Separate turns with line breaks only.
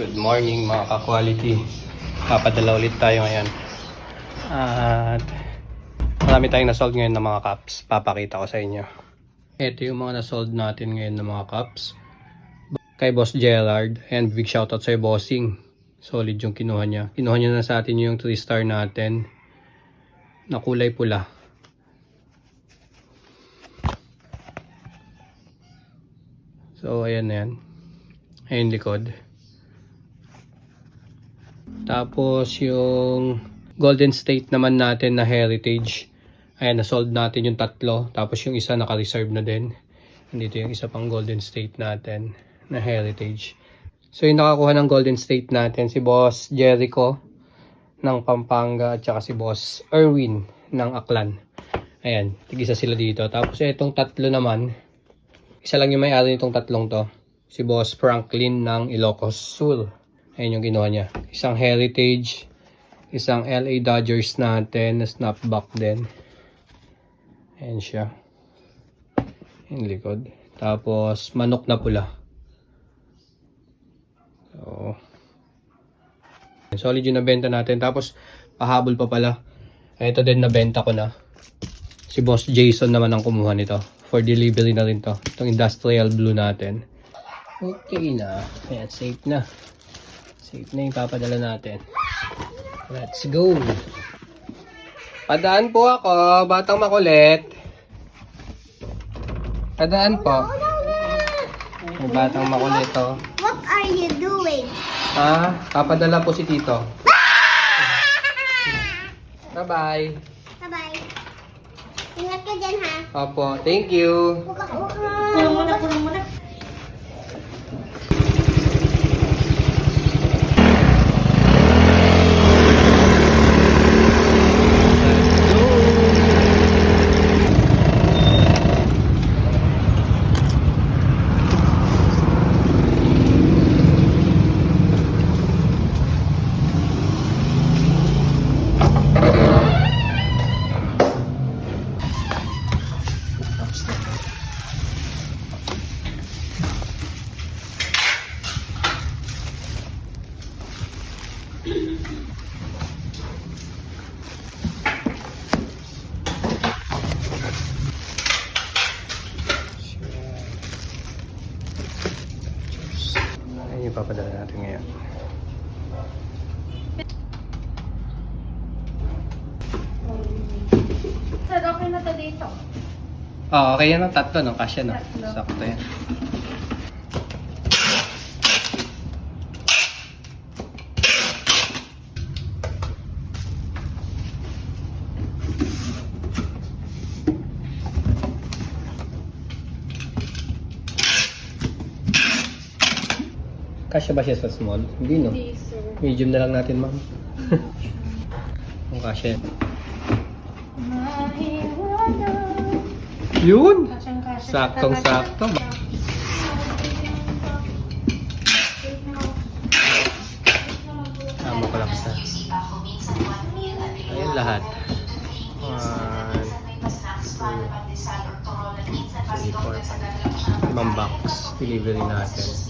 Good morning mga ka-quality. Papadala ulit tayo ngayon. At marami tayong nasold ngayon ng mga cups. Papakita ko sa inyo. Ito yung mga nasold natin ngayon ng mga cups. Kay Boss Gerard. And big shoutout sa bossing. Solid yung kinuha niya. Kinuha niya na sa atin yung 3 star natin. Na kulay pula. So ayan na yan. Ayan likod. Tapos yung Golden State naman natin na Heritage. Ayan, na-sold natin yung tatlo. Tapos yung isa naka-reserve na din. Nandito yung isa pang Golden State natin na Heritage. So yung nakakuha ng Golden State natin, si Boss Jericho ng Pampanga at saka si Boss Erwin ng Aklan. Ayan, tig-isa sila dito. Tapos itong tatlo naman, isa lang yung may-ari nitong tatlong to. Si Boss Franklin ng Ilocos Sur. Ayan yung ginawa niya. Isang Heritage, isang LA Dodgers natin na snapback din. Ayan siya. Yung likod. Tapos, manok na pula. So, solid yung nabenta natin. Tapos, pahabol pa pala. Ito din nabenta ko na. Si Boss Jason naman ang kumuha nito. For delivery na rin to. Itong industrial blue natin. Okay na. Ayan, safe na. Safe na yung papadala natin. Let's go. Padaan po ako, batang makulit. Padaan po. May batang makulit oh.
What are you doing?
Ha? Papadala po si Tito. Bye-bye.
Bye-bye. Ingat ka dyan, ha?
Opo, thank you.
Buka. Pulong muna, Ayun yung papadala natin ngayon. Sir, okay na to dito.
Oo, okay yan ang tatlo, no? Kasya, no?
Tatlo.
Sakto yan. Kasya ba siya sa small? Hindi, no?
Hindi, sir.
Medium na lang natin, ma'am. Kung kasya. Yun! Saktong-sakto. Tama ko lang sa... Ayun lahat. One, three, four, five. Limang box. Delivery natin.